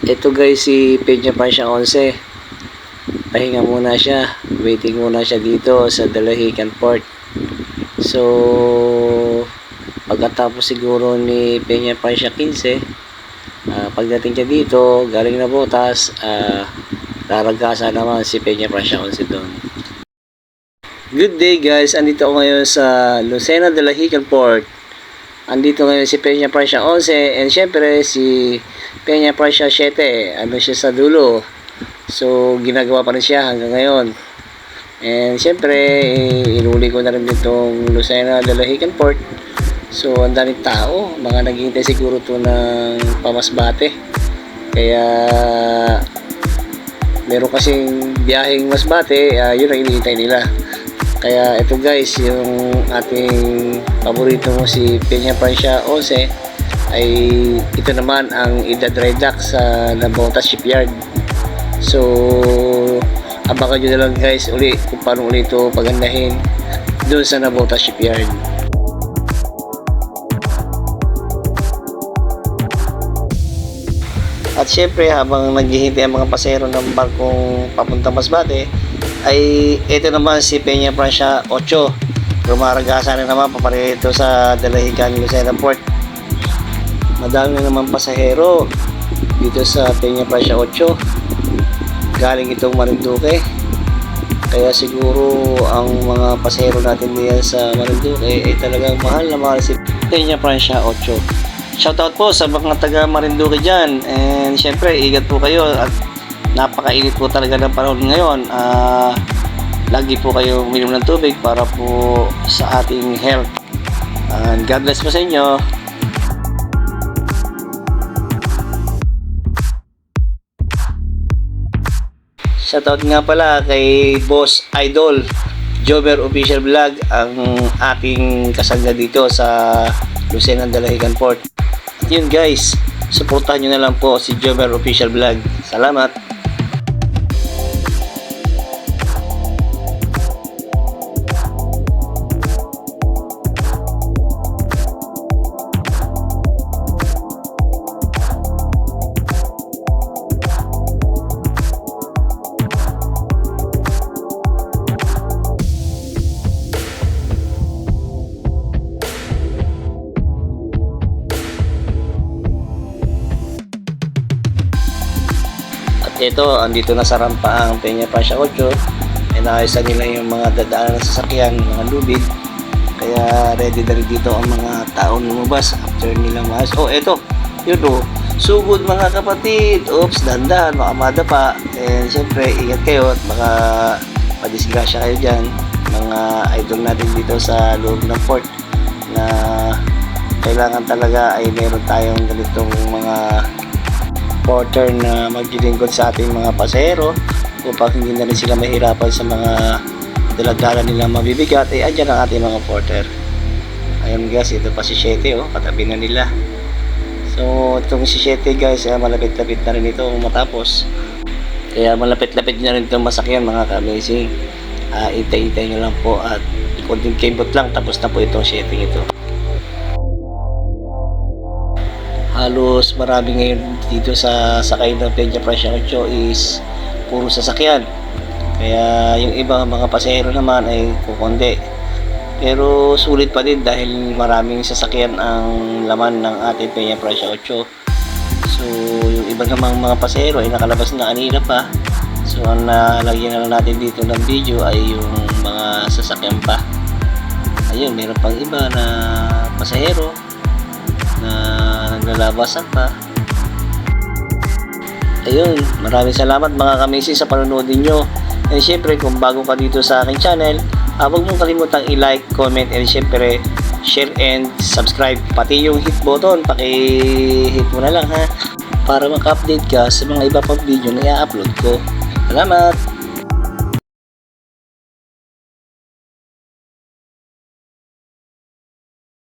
Ito guys, si Peña Pasha 11. Pahinga muna siya. Waiting muna siya dito sa Dalahican Port. So, pagkatapos siguro ni Peña Pasha 15, ah, pagdating niya dito, galing na butas, ah, raragasa naman si Peña Pasha 11 doon. Good day guys, andito ako ngayon sa Lucena de la Port. Andito ngayon si Peña Pasha 11 and syempre si Peña Pasha 7. Ano siya sa dulo. So ginagawa pa rin siya hanggang ngayon. And syempre eh, inuli ko na rin ditong Lucena de la Port. So ang daming tao, mga naghihintay siguro to ng pamasbate. Kaya meron kasing biyaheng masbate, ah, yun ang iniintay nila. Kaya ito guys, yung ating paborito mo si Peña Francia 11 ay ito naman ang idadry dock sa Nabonta Shipyard. So, abangan nyo na lang guys uli kung paano uli ito pagandahin doon sa Nabonta Shipyard. At syempre habang naghihintay ang mga pasero ng barkong papunta Masbate ay ito naman si Peña Francia 8 rumaragasa na naman paparito sa Dalahican Lucena Port. Madami na naman pasahero dito sa Peña Francia 8 galing itong Marinduque. Kaya siguro ang mga pasahero natin diyan sa Marinduque ay talagang mahal na mahal si Peña Francia 8 Shoutout po sa mga taga Marinduque dyan and syempre ingat po kayo at napakainit po talaga ng panahon ngayon Ah, lagi po kayo uminom ng tubig para po sa ating health and God bless po sa inyo Shoutout nga pala kay Boss Idol Jover Official Vlog ang ating kasangga dito sa Lucena Dalahican Port. At yun guys, supportahan nyo na lang po si Jover Official Vlog. Salamat! Ito, andito na sa rampa ang Peña Pasha 8. Inayos na nila yung mga dadaanan ng sasakyan, mga lubid. Kaya ready na rin dito ang mga taong lumabas after nilang maayos. Oh, ito. Yun oh. Sugod mga kapatid. Oops, dandan. Baka madapa. And syempre, ingat kayo at baka padisgrasya kayo dyan. Mga idol natin dito sa loob ng port na kailangan talaga ay meron tayong ganitong mga porter na maglilingkod sa ating mga pasahero upang hindi na rin sila mahirapan sa mga dalagdalan nilang mabibigat ay andyan ang ating mga porter ayun guys ito pa si Shete oh katabi na nila. So itong si Shete guys ah, malapit-lapit na rin ito matapos. Kaya malapit-lapit na rin itong masakyan mga ka-amazing. Uh, itay-itay nyo lang po at konting kembot lang tapos na po itong Shete ito halos marami ngayon dito sa sakay ng Peña Francia 8 is puro sasakyan. Kaya yung ibang mga pasahero naman ay kukonde. Pero sulit pa din dahil maraming sasakyan ang laman ng ating Peña Francia 8. So yung iba namang mga pasahero ay nakalabas na kanina pa. So ang nalagyan na lang natin dito ng video ay yung mga sasakyan pa. Ayun, meron pang iba na pasahero na naglalabasan pa. Ayun, maraming salamat mga kamisi sa panonood ninyo. And syempre, kung bago ka dito sa aking channel, uh, huwag mong kalimutang i-like, comment, and syempre, share and subscribe. Pati yung hit button, paki-hit mo na lang ha. Para maka-update ka sa mga iba pang video na i-upload ko. Salamat!